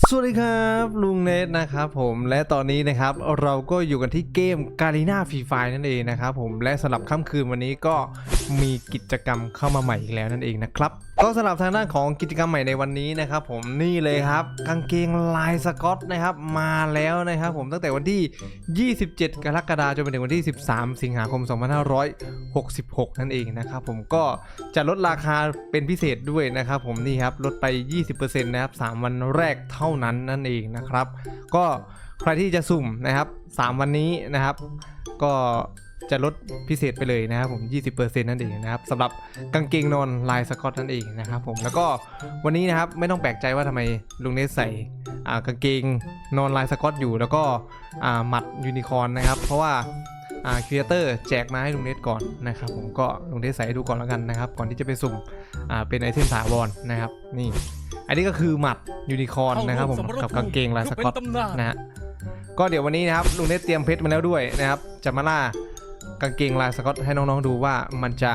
สวัสดีครับลุงเนทนะครับผมและตอนนี้นะครับเราก็อยู่กันที่เกมกา r ีนาฟรีไฟนั่นเองนะครับผมและสำหรับค่ำคืนวันนี้ก็มีกิจกรรมเข้ามาใหม่อีกแล้วนั่นเองนะครับก็สำหรับทางด้านของกิจกรรมใหม่ในวันนี้นะครับผมนี่เลยครับกางเกงลายสกอตนะครับมาแล้วนะครับผมตั้งแต่วันที่ 27 กรกฎาคมจนไปถึงวันที่ 13 สิงหาคม 2566 นั่นเองนะครับผมก็จะลดราคาเป็นพิเศษด้วยนะครับผมนี่ครับลดไป 20%นะครับ 3 วันแรกเท่านั้นนั่นเองนะครับ ก็ใครที่จะสุ่มนะครับ 3 วันนี้นะครับ ก็ จะลดพิเศษไปเลยนะครับผม 20%นั่นเองนะครับสำหรับกางเกงนอนลายสกอตนั่นเองนะครับผมแล้วก็วันนี้นะครับไม่ต้องแปลกใจว่าทำไมลุงเนสใส่อ่ากางเกงนอนลายสกอตอยู่ แล้วก็อ่าหมัดยูนิคอร์นนะครับ เพราะว่าอ่าครีเอเตอร์แจกมาให้ลุงเนสก่อนนะครับผมก็ลุงเนสใส่ให้ดูก่อนแล้วกันนะครับ ก่อนที่จะไปสุ่มอ่าเป็นไอเทมถาวรนะครับ นี่ อันนี้ก็คือหมัดยูนิคอร์นนะครับผมกับกางเกงลายสกอตนะฮะก็เดี๋ยววันนี้นะครับลุงเนตเตรียมเพชรมาแล้วด้วยนะครับจะมาล่า กางเกงลายสกอตให้น้องๆดูว่ามันจะ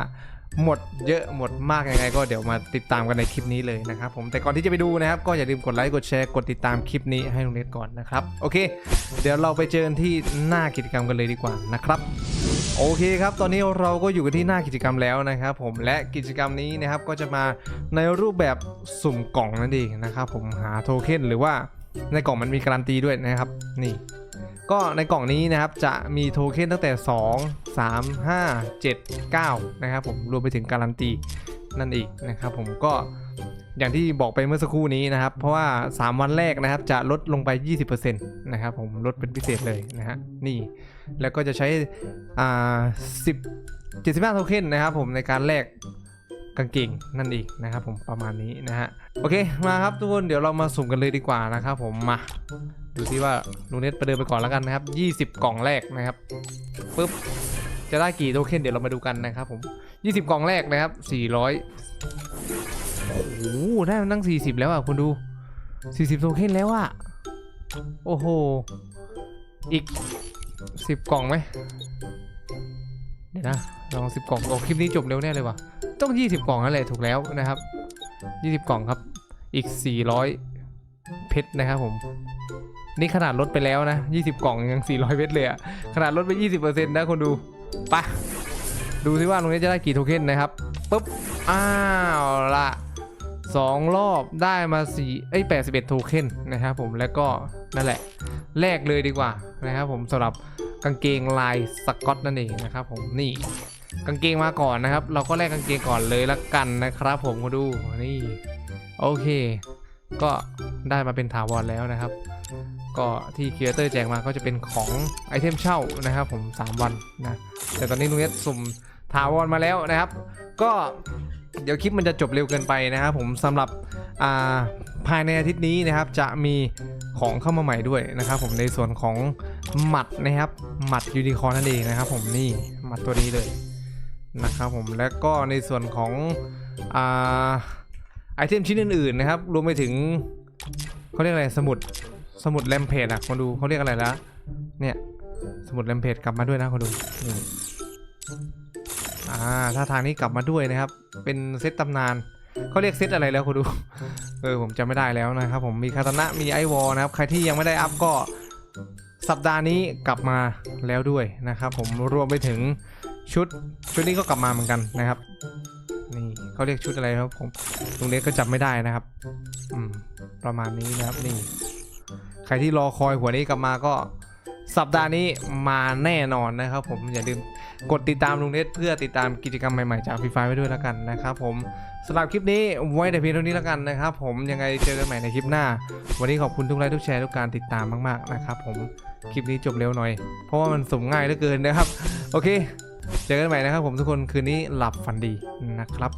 หมดเยอะหมดมากยังไง ก็เดี๋ยวมาติดตามกันในคลิปนี้เลยนะครับผมแต่ก่อนที่จะไปดูนะครับ ก็อย่าลืมกดไลค์กดแชร์กดติดตามคลิปนี้ให้ลุงเนตก่อนนะครับโอเค เดี๋ยวเราไปเจอที่หน้ากิจกรรมกันเลยดีกว่านะครับโอเคครับ ตอนนี้เราก็อยู่กันที่หน้ากิจกรรมแล้วนะครับ ผมและกิจกรรมนี้นะครับก็จะมาในรูปแบบสุ่มกล่องนั่นเองนะครับผมหาโทเค็นหรือว่าในกล่องมันมีการันตีด้วยนะครับ นี่ ก็ในกล่องนี้นะครับจะมีโทเค็นตั้งแต่ 2 3 5 7 9 นะครับผมรวมไปถึงการันตีนั่นเองนะครับผมก็อย่างที่บอกไปเมื่อสักครู่นี้นะครับ เพราะว่า 3 วันแรกนะครับจะลดลงไป 20%นะครับผมลดเป็นพิเศษเลยนะฮะนี่แล้วก็จะใช้อ่า10 75โทเค็นนะครับผมในการแลกกางเกงนั่นเองนะครับผมประมาณนี้นะฮะโอเคมาครับทุกคนเดี๋ยวเรามาสุ่มกันเลยดีกว่านะครับผมมา ดูที่ว่าลุงเน็ตประเดิมไปก่อนแล้วกันนะครับ 20 กล่องแรกนะครับปุ๊บจะได้กี่โทเค็นเดี๋ยวเรามาดูกันนะครับผม 20 กล่องแรกนะครับ 400 โอ้โหได้มันตั้ง 40 แล้วอะคุณดู 40 โทเค็นแล้วอะ โอ้โห อีก 10 กล่องไหมเดี๋ยวนะลอง 10 กล่องโอ้คลิปนี้จบเร็วแน่เลยว่ะ ต้อง 20 กล่องนั่นแหละถูกแล้วนะครับ 20 กล่องครับ อีก 400 เพชรนะครับผม นี่ขนาดลดไปแล้วนะ 20 กล่องยัง 400เพชรเลยอะขนาดลดไป 20%นะคนดูปะดูซิว่าตรงนี้จะได้กี่โทเค็นนะครับปุ๊บ อ้าวละสองรอบได้มา4เอ้ย81 โทเค็นนะครับผมแล้วก็นั่นแหละ แลกเลยดีกว่านะครับผมสำหรับกางเกงลายสกอตนั่นเองนะครับผมนี่กางเกงมาก่อนนะครับ เราก็แลกกางเกงก่อนเลยละกันนะครับผมมาดูนี่โอเค ก็ได้มาเป็นถาวรแล้วนะครับ ก็ที่ครีเอเตอร์แจกมาก็จะเป็นของไอเทมเช่านะครับ ผม 3 วันนะ แต่ตอนนี้ลุงเอสสุ่มถาวรมาแล้วนะครับ ก็เดี๋ยวคลิปมันจะจบเร็วเกินไปนะครับผมสำหรับาภายในอาทิตย์นี้นะครับจะมีของเข้ามาใหม่ด้วยนะครับ ผมในส่วนของหมัดนะครับหมัดยูนิคอร์นั่นเองนะครับ ผมนี่หมัดตัวนี้เลยนะครับผมและก็ในส่วนของอ่า ไอเทมชิ้นอื่นๆนะครับ รวมไปถึงเขาเรียกอะไรสมุดสมุดแรมเพจอะคนดูเขาเรียกอะไรแล้วเนี่ย สมุดแรมเพจกลับมาด้วยนะคนดูนี่อ่าถ้าทางนี้กลับมาด้วยนะครับ เป็นเซตตำนานเขาเรียกเซตอะไรแล้วคนดู เออผมจำไม่ได้แล้วนะครับ ผมมีคาตานะมีไอวอลนะครับ ใครที่ยังไม่ได้อัพก็สัปดาห์นี้กลับมาแล้วด้วยนะครับ ผมรวมไปถึงชุดชุดนี้ก็กลับมาเหมือนกันนะครับ นี่เขาเรียกชุดอะไรครับผมตรงนี้ก็จำไม่ได้นะครับ อืม ประมาณนี้นะครับนี่ ใครที่รอคอยหัวนี้กลับมาก็สัปดาห์นี้มาแน่นอนนะครับ ผมอย่าลืมกดติดตามลุงเน็ตเพื่อติดตามกิจกรรมใหม่ๆจากฟรีไฟไว้ด้วยแล้วกันนะครับ ผมสำหรับคลิปนี้ไว้แต่เพียงเท่านี้แล้วกันนะครับ ผมยังไงเจอกันใหม่ในคลิปหน้า วันนี้ขอบคุณทุกไลค์ทุกแชร์ทุกการติดตามมากๆนะครับ ผมคลิปนี้จบเร็วหน่อย เพราะว่ามันสมง่ายเหลือเกินนะครับ โอเค เจอกันใหม่นะครับผมทุกคนคืนนี้หลับฝันดีนะครับ